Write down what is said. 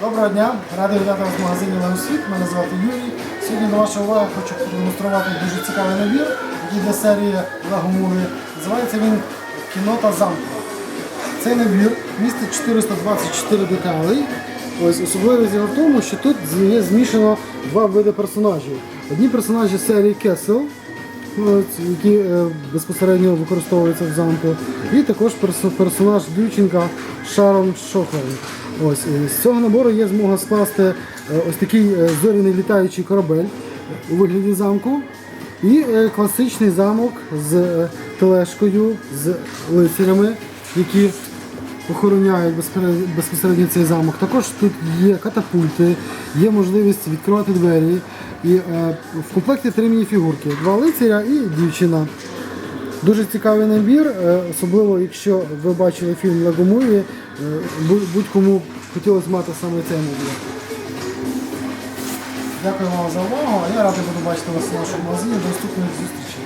Доброго дня, радий вітати вас в магазині Леосвіт. Мене звати Юрій. Сьогодні до вашої уваги хочу продемонструвати дуже цікавий набір, який йде серії Movie. Називається він Кінота замку. Цей набір містить 424 деталей. Ось особливість його в тому, що тут є змішано два види персонажів. Одні персонажі серії Castle, от, які е, безпосередньо використовуються в замку, і також персонаж дівчинка Шарон Шохлайн. Ось е, з цього набору є змога скласти е, ось такий е, зоряний літаючий корабель у вигляді замку. І класичний замок з тележкою, з лицарями, які охороняють безпосередньо, цей замок. Також тут є катапульти, є можливість відкривати двері. І в комплекті три мініфігурки: два лицаря і дівчина. Дуже цікавий набір, е, особливо якщо ви бачили фільм Movie, е, бу- будь-кому хотілося мати саме цей набір. Дякую вам за увагу. Я радий буду бачити вас в нашому магазині. До наступних зустрічей.